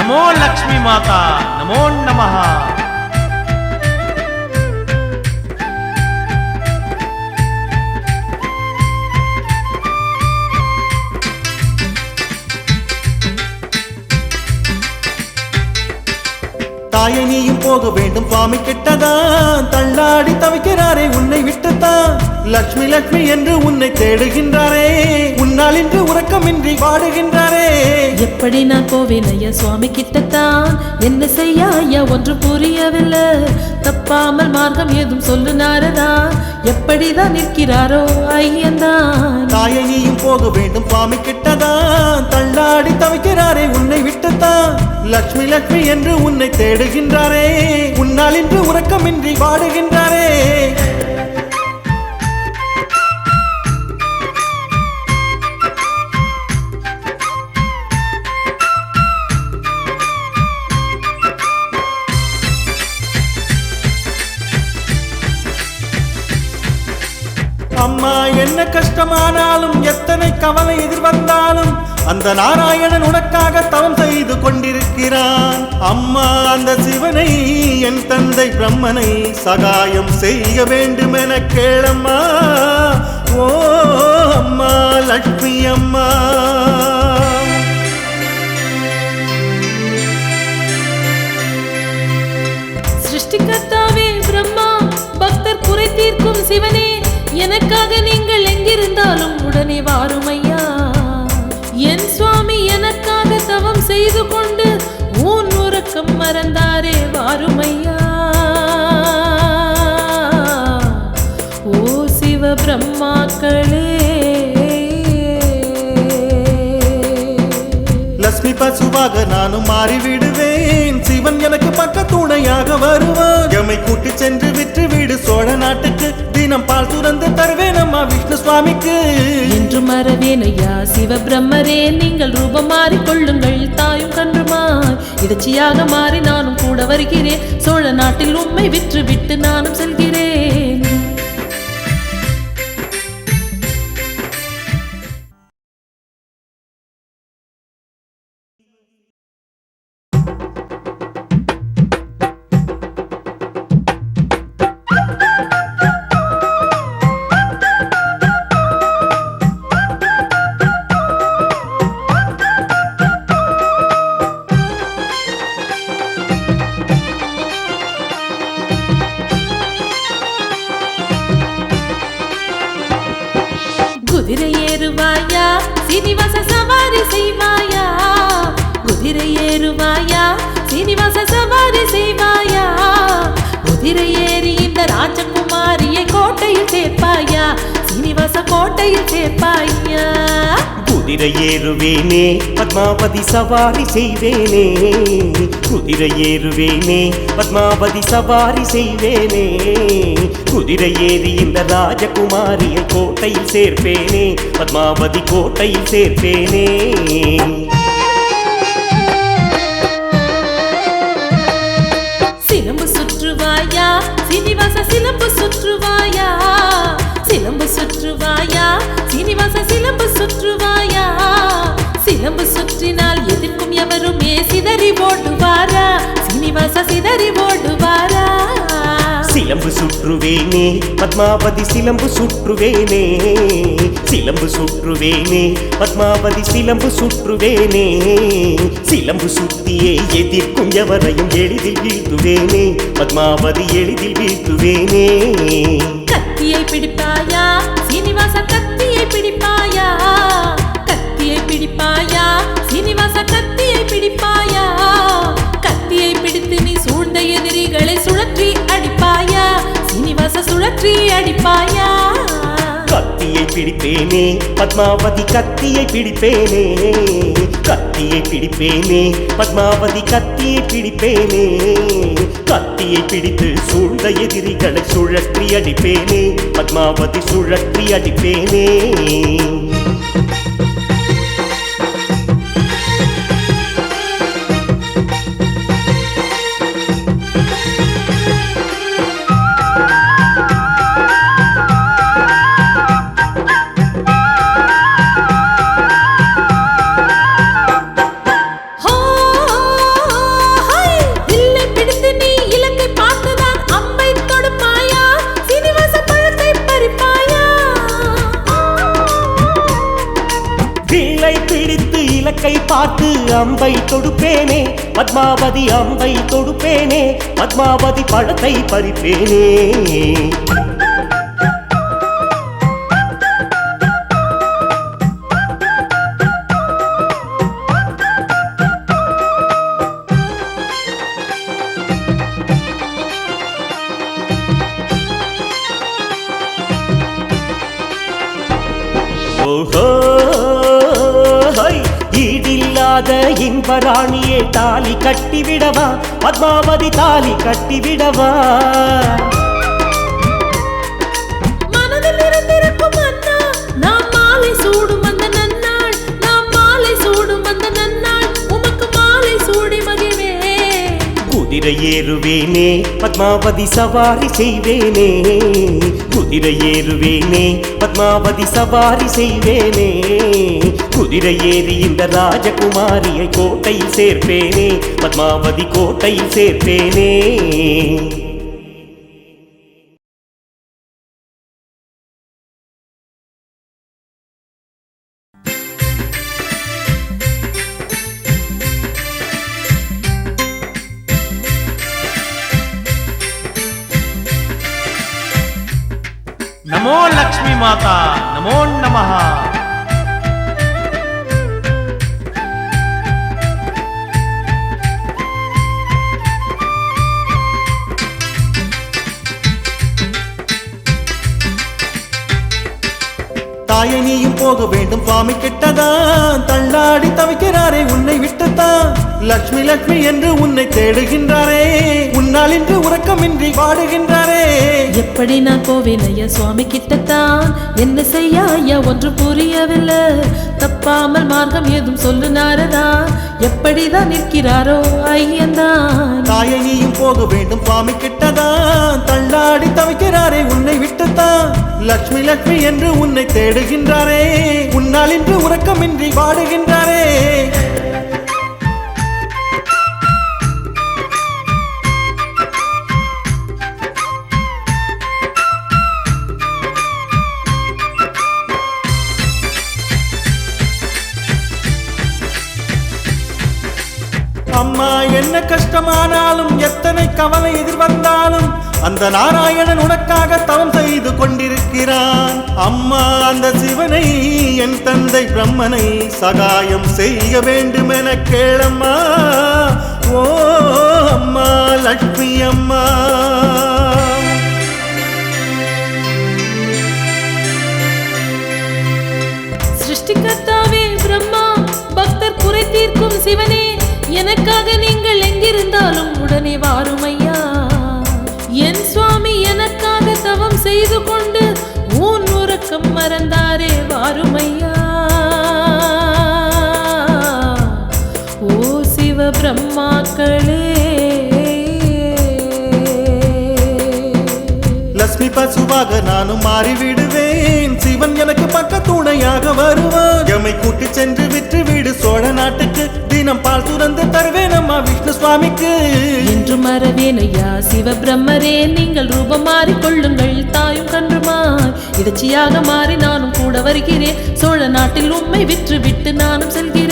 नमो लक्ष्मी माता नमो नमः। போக வேண்டும். சுவாமி கிட்டதான் தள்ளாடி தவிக்கிறாரே உன்னை விட்டுத்தான். லக்ஷ்மி லக்ஷ்மி என்று உன்னை தேடுகின்றாரே. உன்னால் இன்று உறக்கமின்றி பாடுகின்றாரே எப்படி நான் போவேன் ஐயா? சுவாமி கிட்டத்தான் என்ன செய்ய ஐயா? ஒன்று புரியவில்லை. தப்பாமல் மார்க்கம் ஏதும் சொல்லு நாரதா எப்படிதான் நிற்கிறாரோ ஐயன்தான். தாயை போக வேண்டும். சுவாமி கிட்டதான் தள்ளாடி தவிக்கிறாரே உன்னை விட்டுத்தான். லக்ஷ்மி லக்ஷ்மி என்று உன்னை தேடுகின்றாரே. உன்னால் இன்று உறக்கமின்றி பாடுகின்றாரே கஷ்டமானாலும் எத்தனை கவலை எதிர்வந்தாலும் அந்த நாராயணன் உனக்காக தவம் செய்து கொண்டிருக்கிறான். அம்மா அந்த சிவனை என் தந்தை பிரம்மனை சகாயம் செய்ய வேண்டும் என கேளம்மா. ஓ அம்மா லட்சுமி அம்மா. சிருஷ்டிகர்த்தாவே பிரம்மா பக்தர் குறை தீர்க்கும் சிவனே. எனக்காக நீங்கள் எங்கிருந்தாலும் உடனே வாரும் ஐயா என் சுவாமி எனக்காக தவம் செய்து கொண்டு ஊன் உறக்கம் மறந்தாரே வாரும் ஐயா ஓ சிவ பிரம்மாக்களே பசுவாக நானும் மாறிவிடுவேன். சிவன் எனக்கு பக்க துணையாக வருவான் எமை கூட்டி சென்று விற்று வீடு சோழ நாட்டுக்கு. தினம் பால் துறந்து தருவேன் அம்மா விஷ்ணு சுவாமிக்கு. என்று மறவேன் ஐயா சிவபிரம்மரே நீங்கள் ரூபம் மாறிக்கொள்ளுங்கள் தாயும் கன்றுமாய். இடைச்சியாக மாறி நானும் கூட வருகிறேன். சோழ நாட்டில் உண்மை விற்று விட்டு நானும் செல்கிறேன். ஏறுவாயா சீனிவாச சவாரி செய்வாயா குதிரை ஏறி இந்த ராஜகுமாரியை கோட்டையில் சேர்ப்பாயா சீனிவாச கோட்டையில் சேர்ப்பாயா குதிரை ஏறுவேனே பத்மாவதி சவாரி செய்வேனே குதிரை ஏறுவேனே பத்மாவதி சவாரி செய்வேனே குதிரை ஏறி இந்த ராஜகுமாரியை கோட்டையில் சேர்ப்பேனே பத்மாவதி கோட்டையில் சேர்ப்பேனே சிதறி ஓடுவாரா? சிலம்பு சுற்றுவேனே பத்மாவதி சிலம்பு சுற்றுவேனே. சிலம்பு சுற்றுவேனே பத்மாவதி சிலம்பு சுற்றுவேனே. சிலம்பு சுத்தியே எதிர்க்கும் எவரையும் எளிதில் வீழ்த்துவேனே. பத்மாவதி எளிதில் வீழ்த்துவேனே. கத்தியை பிடிப்பாயா? சீனிவாச அடிப்பாயா கத்தியை பிடிப்பேனே பத்மாவதி கத்தியை பிடிப்பேனே. கத்தியை பிடிப்பேனே பத்மாவதி கத்தியை பிடிப்பேனே. கத்தியை பிடித்து சூழ்ந்த எதிரிகளை சுழற்றி அடிப்பேனே பத்மாவதி சுழற்றி அடிப்பேனே. பார்த்து அம்பை தொடுப்பேனே பத்மாவதி அம்பை தொடுப்பேனே பத்மாவதி பழத்தை பறிப்பேனே Oh, oh. ஈடில்லாத இன்பராணியே தாலி கட்டிவிடவா? பத்மாவதி தாலி கட்டிவிடவா? குதிரை ஏறுவேனே பத்மாவதி சவாரி செய்வேனே. குதிரை ஏறுவேனே பத்மாவதி சவாரி செய்வேனே. குதிரை ஏறி இந்த ராஜகுமாரியை கோட்டையில் சேர்ப்பேனே பத்மாவதி கோட்டையில் சேர்ப்பேனே. నమో లక్ష్మీ మాత నమో నమ தாயை நீயும் போக வேண்டும் சுவாமி கிட்டதான் தள்ளாடி தவிக்கிறாரே உன்னை விட்டுத்தான் லக்ஷ்மி லக்ஷ்மி என்று உன்னை தேடுகின்றாரே உன்னால் இன்று உறக்கமின்றி பாடுகின்றாரே எப்படி நான் போவேன் ஐயா சுவாமி கிட்டத்தான் என்ன செய்ய ஐயா ஒன்று புரியவில்லை. தப்பாமல் மார்க்கம் ஏதும் சொல்லுனாரதா? எப்படிதான் நிற்கிறாரோ ஐயன்தான். தாயனியும் போக வேண்டும் சுவாமி கிட்டதான் தள்ளாடி தவிக்கிறாரே உன்னை விட்டுத்தான். லட்சுமி லட்சுமி என்று உன்னை தேடுகின்றாரே. உன்னால் இன்று உறக்கமின்றி பாடுகின்றாரே அம்மா என்ன கஷ்டமானாலும் எத்தனை கவலை எதிர்வந்தாலும் அந்த நாராயணன் உனக்காக தவம் செய்து கொண்டிருக்கிறான். அம்மா அந்த சிவனை என் தந்தை பிரம்மனை சகாயம் செய்ய வேண்டும் என கேளம்மா. ஓ அம்மா லட்சுமி அம்மா. சிருஷ்டிகர்த்தாவே பிரம்மா பக்தர் குறை தீர்க்கும் சிவனே. எனக்காக நீங்கள் எங்கிருந்தாலும் உடனே வாரும் ஐயா என் சுவாமி எனக்காக தவம் செய்து கொண்டு ஊன் உறக்கம் மறந்தாரே வாரும் ஐயா ஓ சிவ பிரம்மாக்களே லட்சுமி பசுவாக நானும் மாறிவிடுவேன். சிவன் எனக்கு பக்க துணையாக வருவான் எமை கூட்டி சென்று விற்று வீடு சோழ நாட்டுக்கு. தினம் பால் சுரந்து தருவேன் அம்மா விஷ்ணு சுவாமிக்கு. என்று மறவேனையா சிவ சிவபிரம்மரே நீங்கள் ரூபம் மாறிக்கொள்ளுங்கள் தாயும் கன்றுமாய் இடைச்சியாக மாறி நானும் கூட வருகிறேன். சோழ நாட்டில் உண்மை விற்று விட்டு நானும் செல்கிறேன்.